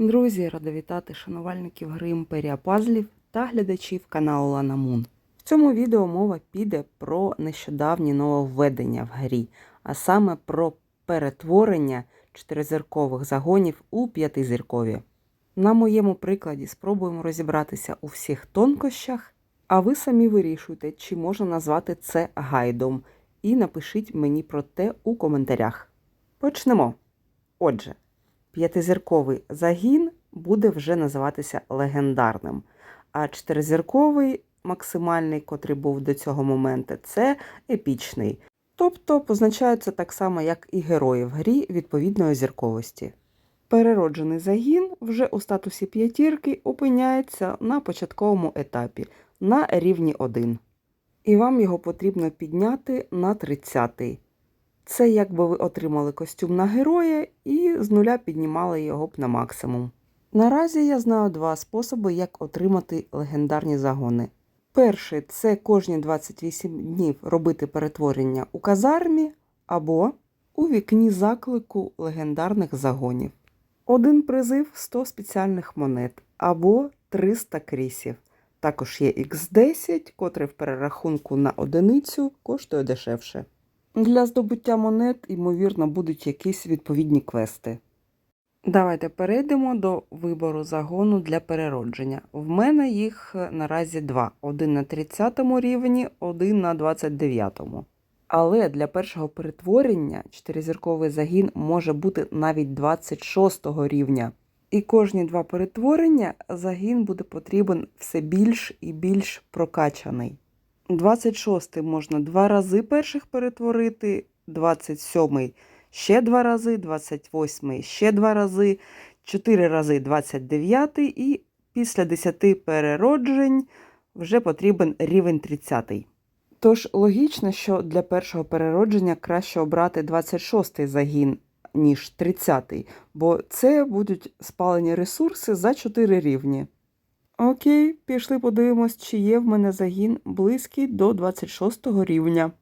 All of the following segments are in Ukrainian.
Друзі, рада вітати шанувальників гри Імперія Пазлів та глядачів каналу Лана Мун. В цьому відео мова піде про нещодавні нововведення в грі, а саме про перетворення чотиризіркових загонів у п'ятизіркові. На моєму прикладі спробуємо розібратися у всіх тонкощах, а ви самі вирішуйте, чи можна назвати це гайдом, і напишіть мені про те у коментарях. Почнемо. Отже, п'ятизірковий загін буде вже називатися легендарним, а чотиризірковий максимальний, котрий був до цього моменту, це епічний. Тобто позначаються так само, як і герої в грі відповідної зірковості. Перероджений загін вже у статусі п'ятірки опиняється на початковому етапі на рівні 1. І вам його потрібно підняти на 30. Це якби ви отримали костюм на героя і з нуля піднімали його б на максимум. Наразі я знаю два способи, як отримати легендарні загони. Перший це кожні 28 днів робити перетворення у казармі або у вікні заклику легендарних загонів. Один призив 100 спеціальних монет або 300 крісів. Також є X10, котрий в перерахунку на одиницю коштує дешевше. Для здобуття монет, ймовірно, будуть якісь відповідні квести. Давайте перейдемо до вибору загону для переродження. В мене їх е, наразі два: один на 30 рівні, один на 29. Але для першого перетворення чотиризірковий загін може бути навіть 26 рівня. І кожні два перетворення загін буде потрібен все більш і більш прокачаний. 26 можна два рази перших перетворити, 27 ще два рази, 28 ще два рази, 4 рази 29 і після 10 перероджень вже потрібен рівень 30. Тож логічно, що для першого переродження краще обрати 26 загін, ніж 30, бо це будуть спалені ресурси за 4 рівні. Окей, пішли подивимось, чи є в мене загін близький до 26 рівня.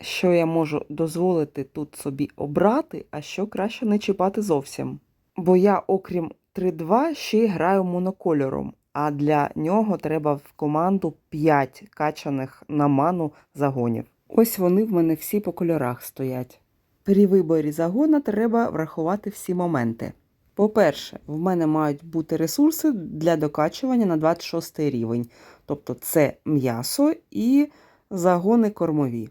Що я можу дозволити тут собі обрати, а що краще не чіпати зовсім. Бо я, окрім 3-2, ще й граю монокольором, а для нього треба в команду 5 качаних на ману загонів. Ось вони в мене всі по кольорах стоять. При виборі загона треба врахувати всі моменти. По-перше, в мене мають бути ресурси для докачування на 26 рівень, тобто це м'ясо і загони кормові.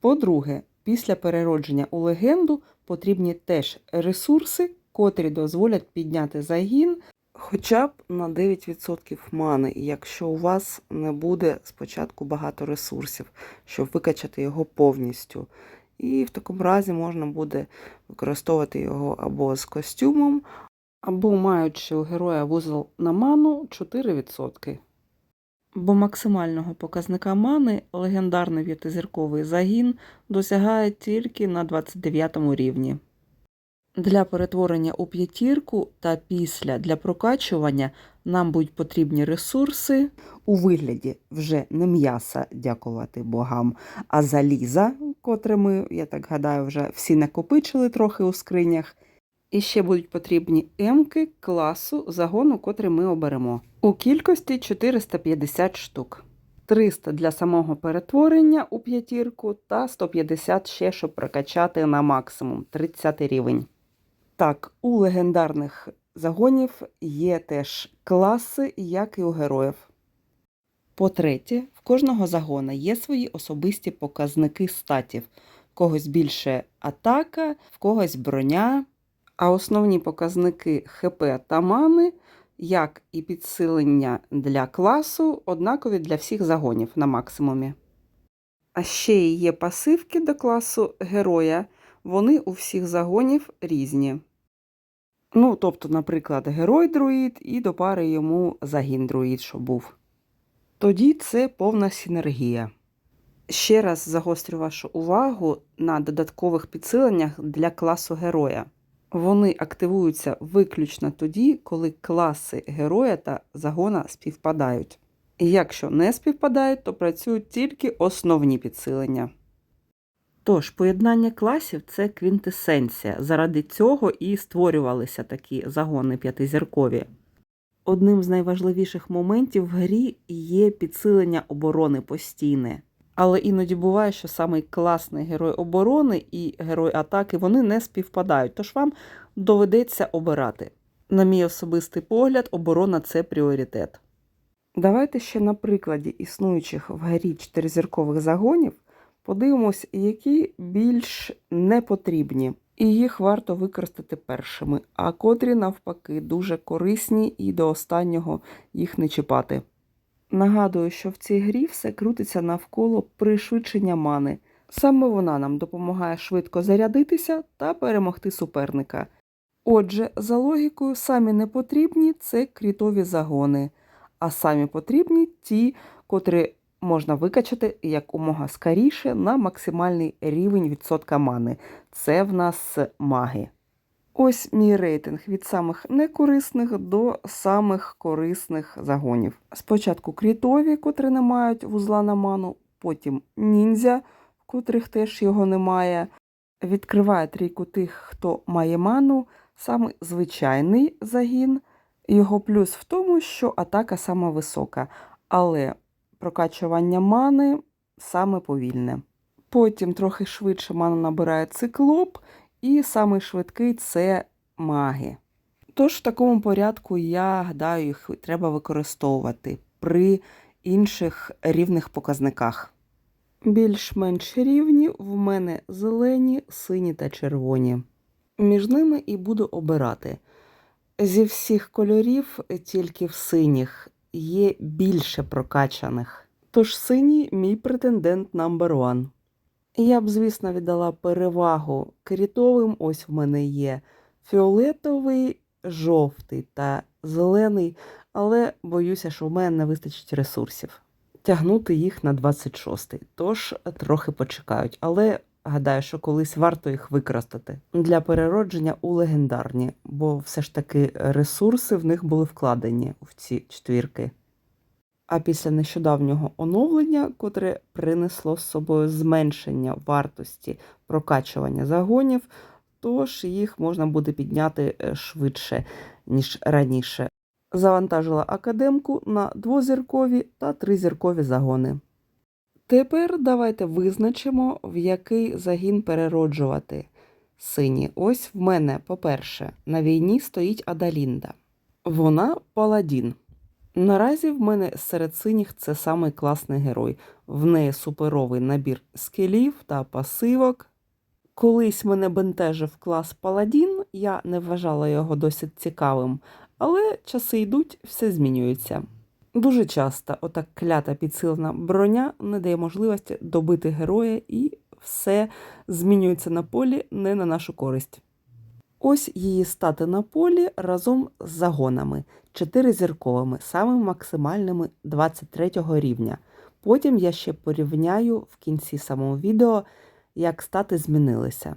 По-друге, після переродження у легенду потрібні теж ресурси, котрі дозволять підняти загін хоча б на 9% мани, якщо у вас не буде спочатку багато ресурсів, щоб викачати його повністю. І в такому разі можна буде використовувати його або з костюмом, або маючи у героя вузол на ману 4%. Бо максимального показника мани легендарний п'ятизірковий загін досягає тільки на 29 рівні. Для перетворення у п'ятірку та після для прокачування нам будуть потрібні ресурси у вигляді вже не м'яса, дякувати богам, а заліза, котре ми, я так гадаю, вже всі накопичили трохи у скринях. І ще будуть потрібні емки класу загону, котрий ми оберемо. У кількості 450 штук. 300 для самого перетворення у п'ятірку та 150 ще, щоб прокачати на максимум 30 рівень. Так, у легендарних загонів є теж класи, як і у героїв. По-третє, в кожного загона є свої особисті показники статів. В когось більше атака, в когось броня. А основні показники ХП та мани, як і підсилення для класу, однакові для всіх загонів на максимумі. А ще є пасивки до класу героя, вони у всіх загонів різні. Ну, тобто, наприклад, герой друїд і до пари йому загін друїд, що був. Тоді це повна синергія. Ще раз загострю вашу увагу на додаткових підсиленнях для класу героя. Вони активуються виключно тоді, коли класи героя та загона співпадають. І якщо не співпадають, то працюють тільки основні підсилення. Тож, поєднання класів це квінтесенція. Заради цього і створювалися такі загони п'ятизіркові. Одним з найважливіших моментів в грі є підсилення оборони постійне. Але іноді буває, що самий класний герой оборони і герой атаки вони не співпадають, тож вам доведеться обирати. На мій особистий погляд, оборона це пріоритет. Давайте ще на прикладі існуючих в грі чотиризіркових загонів подивимось, які більш не потрібні, і їх варто використати першими, а котрі, навпаки, дуже корисні і до останнього їх не чіпати. Нагадую, що в цій грі все крутиться навколо пришвидшення мани. Саме вона нам допомагає швидко зарядитися та перемогти суперника. Отже, за логікою, самі не потрібні це крітові загони, а самі потрібні ті, котрі можна викачати якомога скоріше на максимальний рівень відсотка мани. Це в нас маги. Ось мій рейтинг від самих некорисних до самих корисних загонів. Спочатку крітові, котрі не мають вузла на ману, потім ніндзя, котрих теж його немає. Відкриває трійку тих, хто має ману, саме звичайний загін. Його плюс в тому, що атака саме висока, але прокачування мани саме повільне. Потім трохи швидше ману набирає циклоп, і самий швидкий це маги. Тож в такому порядку, я гадаю, їх треба використовувати при інших рівних показниках. Більш-менш рівні в мене зелені, сині та червоні. Між ними і буду обирати. Зі всіх кольорів тільки в синіх є більше прокачаних. Тож синій мій претендент номер one. Я б, звісно, віддала перевагу крітовим. Ось в мене є фіолетовий, жовтий та зелений, але боюся, що в мене не вистачить ресурсів. Тягнути їх на 26-й, тож трохи почекають, але гадаю, що колись варто їх використати для переродження у легендарні, бо все ж таки ресурси в них були вкладені в ці четвірки. А після нещодавнього оновлення, котре принесло з собою зменшення вартості прокачування загонів, тож їх можна буде підняти е, швидше, ніж раніше. Завантажила академку на двозіркові та тризіркові загони. Тепер давайте визначимо, в який загін перероджувати сині. Ось в мене, по-перше, на війні стоїть Адалінда. Вона паладін. Наразі в мене серед синіх це самий класний герой. В неї суперовий набір скелів та пасивок. Колись мене бентежив клас Паладін, я не вважала його досить цікавим, але часи йдуть, все змінюється. Дуже часто отак клята підсилена броня не дає можливості добити героя, і все змінюється на полі не на нашу користь. Ось її стати на полі разом з загонами, чотиризірковими, самими максимальними 23 рівня. Потім я ще порівняю в кінці самого відео, як стати змінилися,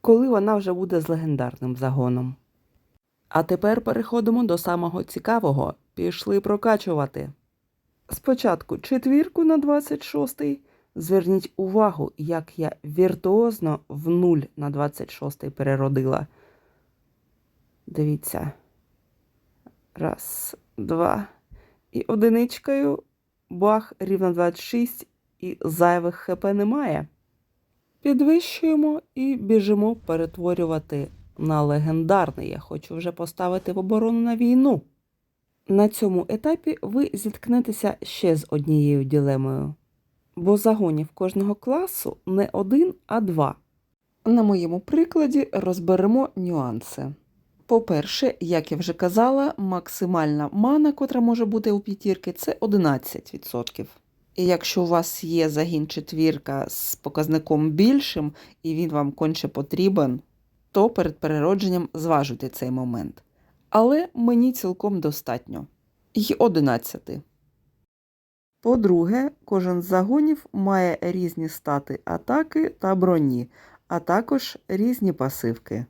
коли вона вже буде з легендарним загоном. А тепер переходимо до самого цікавого. Пішли прокачувати. Спочатку четвірку на 26-й. Зверніть увагу, як я віртуозно в 0 на 26-й переродила. Дивіться. Раз, два. І одиничкою бах, рівно 26, і зайвих хп немає. Підвищуємо і біжимо перетворювати на легендарний. Я хочу вже поставити в оборону на війну. На цьому етапі ви зіткнетеся ще з однією ділемою, бо загонів кожного класу не один, а два. На моєму прикладі розберемо нюанси. По-перше, як я вже казала, максимальна мана, котра може бути у п'ятірки, це 11%. І якщо у вас є загін четвірка з показником більшим, і він вам конче потрібен, то перед переродженням зважуйте цей момент. Але мені цілком достатньо. І 11. По-друге, кожен з загонів має різні стати атаки та броні, а також різні пасивки.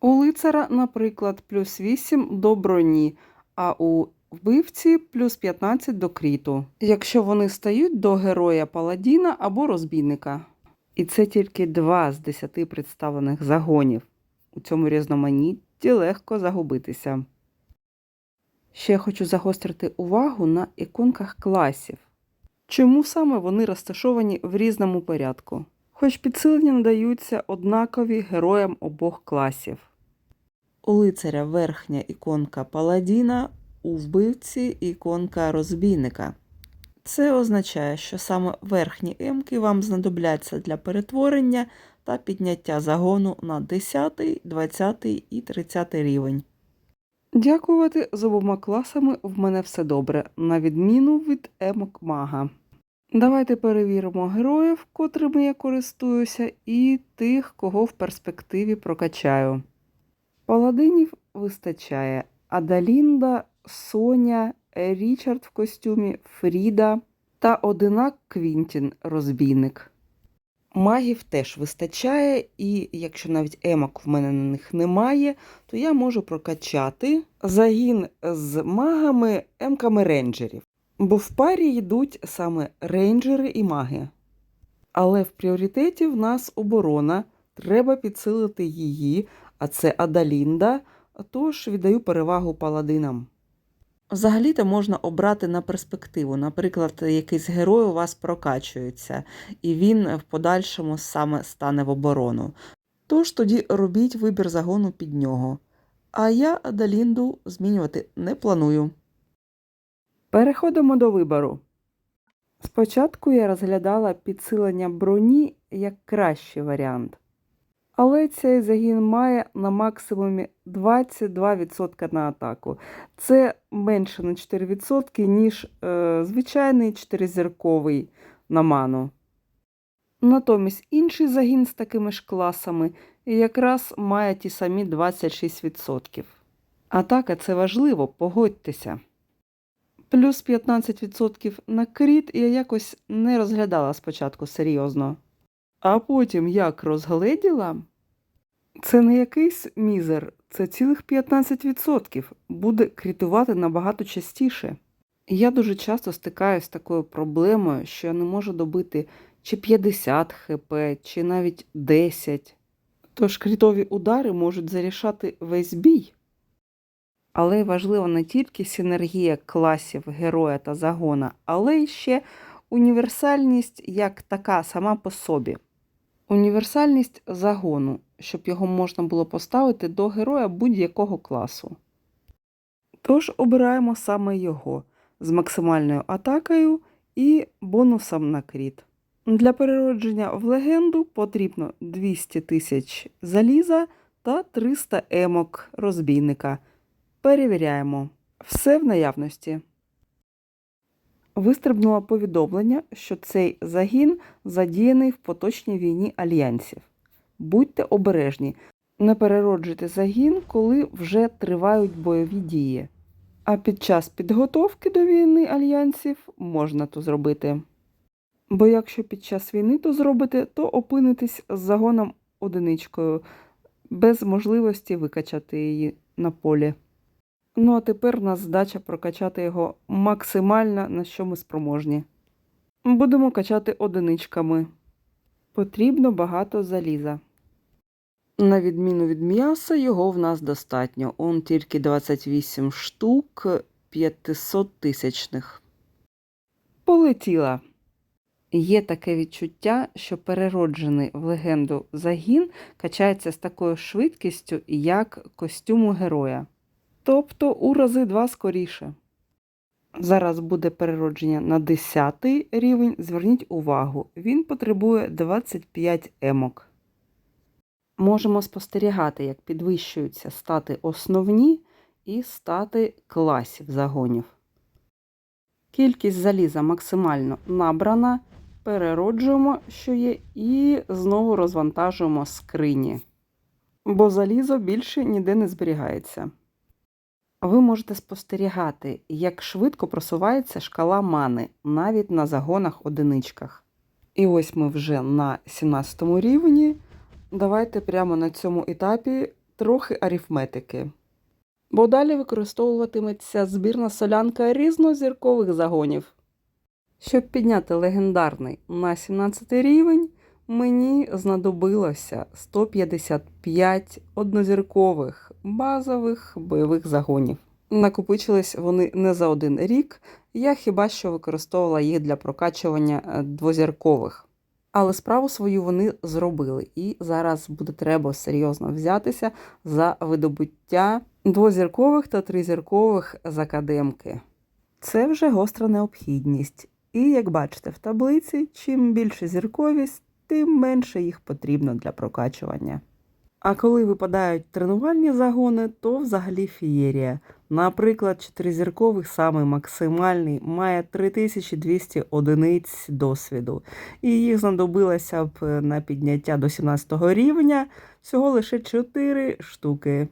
У лицара, наприклад, плюс 8 до броні, а у вбивці плюс 15 до кріту, якщо вони стають до героя паладіна або розбійника. І це тільки два з десяти представлених загонів. У цьому різноманітті легко загубитися. Ще хочу загострити увагу на іконках класів. Чому саме вони розташовані в різному порядку? Хоч підсилення надаються однакові героям обох класів. У лицаря верхня іконка паладіна, у вбивці іконка розбійника. Це означає, що саме верхні емки вам знадобляться для перетворення та підняття загону на 10, 20 і 30 рівень. Дякувати з обома класами в мене все добре, на відміну від емок мага. Давайте перевіримо героїв, котрими я користуюся, і тих, кого в перспективі прокачаю. Паладинів вистачає Адалінда, Соня, Річард в костюмі, Фріда та одинак Квінтін розбійник. Магів теж вистачає, і якщо навіть емок в мене на них немає, то я можу прокачати загін з магами емками рейнджерів. Бо в парі йдуть саме рейнджери і маги. Але в пріоритеті в нас оборона, треба підсилити її, а це Адалінда, тож віддаю перевагу паладинам. Взагалі-то можна обрати на перспективу. Наприклад, якийсь герой у вас прокачується, і він в подальшому саме стане в оборону. Тож тоді робіть вибір загону під нього. А я Адалінду змінювати не планую. Переходимо до вибору. Спочатку я розглядала підсилення броні як кращий варіант. Але цей загін має на максимумі 22% на атаку. Це менше на 4%, ніж е, звичайний 4-зірковий на ману. Натомість інший загін з такими ж класами якраз має ті самі 26%. Атака це важливо, погодьтеся. Плюс 15% на кріт я якось не розглядала спочатку серйозно. А потім як розгледіла, це не якийсь мізер, це цілих 15%. Буде крітувати набагато частіше. Я дуже часто стикаюся з такою проблемою, що я не можу добити чи 50 хп, чи навіть 10. Тож крітові удари можуть зарішати весь бій. Але важлива не тільки синергія класів героя та загона, але й ще універсальність як така сама по собі. Універсальність загону, щоб його можна було поставити до героя будь-якого класу. Тож обираємо саме його з максимальною атакою і бонусом на кріт. Для переродження в легенду потрібно 200 тисяч заліза та 300 емок розбійника. Перевіряємо. Все в наявності. Вистрибнуло повідомлення, що цей загін задіяний в поточній війні альянсів. Будьте обережні, не перероджуйте загін, коли вже тривають бойові дії. А під час підготовки до війни альянсів можна то зробити. Бо якщо під час війни то зробите, то опинитесь з загоном одиничкою, без можливості викачати її на полі. Ну а тепер у нас задача прокачати його максимально, на що ми спроможні. Будемо качати одиничками. Потрібно багато заліза. На відміну від м'яса, його в нас достатньо. Он тільки 28 штук 500 тисячних. Полетіла. Є таке відчуття, що перероджений в легенду загін качається з такою швидкістю, як костюму героя. Тобто у рази два скоріше. Зараз буде переродження на 10 рівень. Зверніть увагу, він потребує 25 емок. Можемо спостерігати, як підвищуються стати основні і стати класів загонів. Кількість заліза максимально набрана. Перероджуємо, що є, і знову розвантажуємо скрині. Бо залізо більше ніде не зберігається. Ви можете спостерігати, як швидко просувається шкала мани навіть на загонах одиничках. І ось ми вже на 17 рівні. Давайте прямо на цьому етапі трохи арифметики. Бо далі використовуватиметься збірна солянка різнозіркових загонів. Щоб підняти легендарний на 17 рівень, мені знадобилося 155 однозіркових базових бойових загонів. Накопичились вони не за один рік. Я хіба що використовувала їх для прокачування е, двозіркових. Але справу свою вони зробили, і зараз буде треба серйозно взятися за видобуття двозіркових та тризіркових з академки. Це вже гостра необхідність. І як бачите в таблиці, чим більше зірковість, тим менше їх потрібно для прокачування. А коли випадають тренувальні загони, то взагалі фієрія. Наприклад, чотиризіркових самий максимальний має 3200 одиниць досвіду, і їх знадобилося б на підняття до 17 рівня всього лише 4 штуки.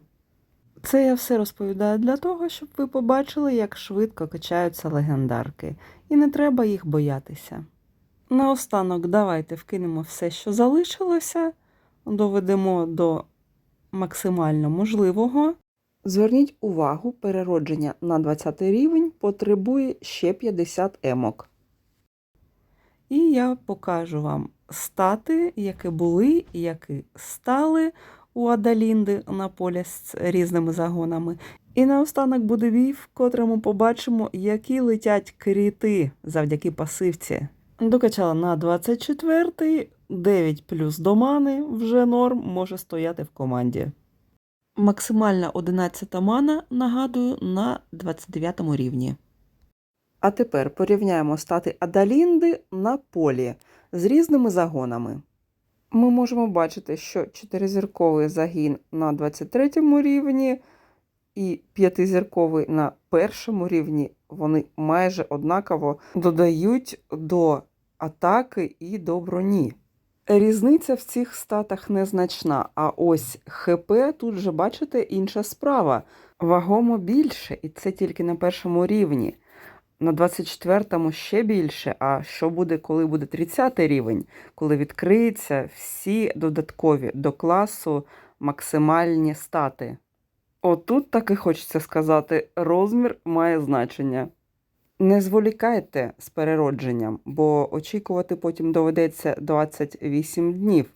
Це я все розповідаю для того, щоб ви побачили, як швидко качаються легендарки, і не треба їх боятися. Наостанок давайте вкинемо все, що залишилося, доведемо до максимально можливого. Зверніть увагу, переродження на 20 рівень потребує ще 50 емок. І я покажу вам стати, які були які стали у Адалінди на полі з різними загонами. І наостанок буде бій, в котрому побачимо, які летять кріти завдяки пасивці. Докачала на 24-й, 9 плюс до мани, вже норм може стояти в команді. Максимальна 11 мана, нагадую, на 29 рівні. А тепер порівняємо стати Адалінди на полі з різними загонами. Ми можемо бачити, що чотиризірковий загін на 23 рівні і п'ятизірковий на першому рівні вони майже однаково додають до атаки і до броні. Різниця в цих статах незначна, а ось ХП тут же бачите інша справа. Вагомо більше, і це тільки на першому рівні. На 24-му ще більше. А що буде, коли буде 30 й рівень, коли відкриються всі додаткові до класу максимальні стати? Отут так і хочеться сказати, розмір має значення. Не зволікайте з переродженням, бо очікувати потім доведеться 28 днів.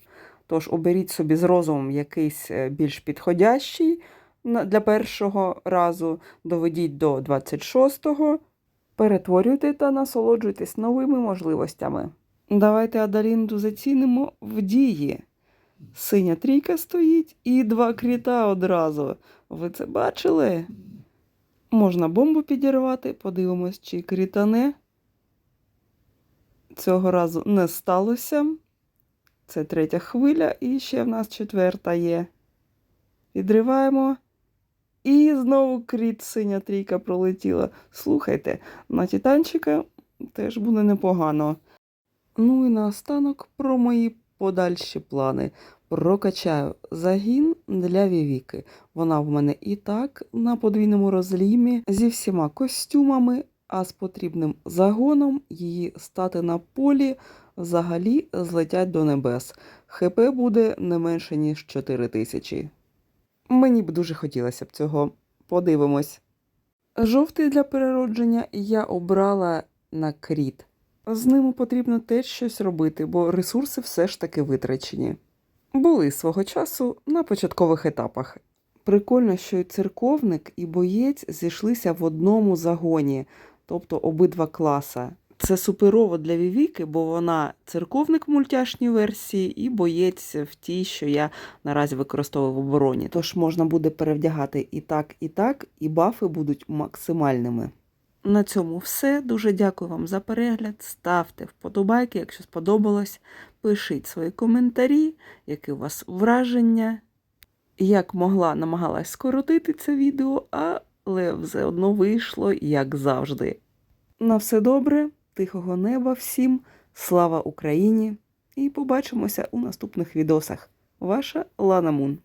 Тож оберіть собі з розумом якийсь е, більш підходящий для першого разу, доведіть до 26-го, перетворюйте та насолоджуйтесь новими можливостями. Давайте Адалінду зацінимо в дії. Синя трійка стоїть і два кріта одразу. Ви це бачили? Можна бомбу підірвати, подивимось, чи крітане. Цього разу не сталося. Це третя хвиля, і ще в нас четверта є. Відриваємо. І знову кріт синя трійка пролетіла. Слухайте, на титанчика теж буде непогано. Ну і наостанок про мої подальші плани. Прокачаю загін для Вівіки. Вона в мене і так на подвійному розлімі зі всіма костюмами, а з потрібним загоном її стати на полі взагалі злетять до небес. ХП буде не менше, ніж 4 тисячі. Мені б дуже хотілося б цього. Подивимось. Жовтий для переродження я обрала на кріт. З ними потрібно теж щось робити, бо ресурси все ж таки витрачені. Були свого часу на початкових етапах. Прикольно, що і церковник, і боєць зійшлися в одному загоні, тобто обидва класа. Це суперово для Вівіки, бо вона церковник в мультяшній версії і боєць в тій, що я наразі використовую в обороні. Тож можна буде перевдягати і так, і так, і бафи будуть максимальними. На цьому все. Дуже дякую вам за перегляд. Ставте вподобайки, якщо сподобалось. Пишіть свої коментарі, які у вас враження. Як могла, намагалась скоротити це відео, але все одно вийшло, як завжди. На все добре, тихого неба всім, слава Україні! І побачимося у наступних відосах. Ваша Лана Мун.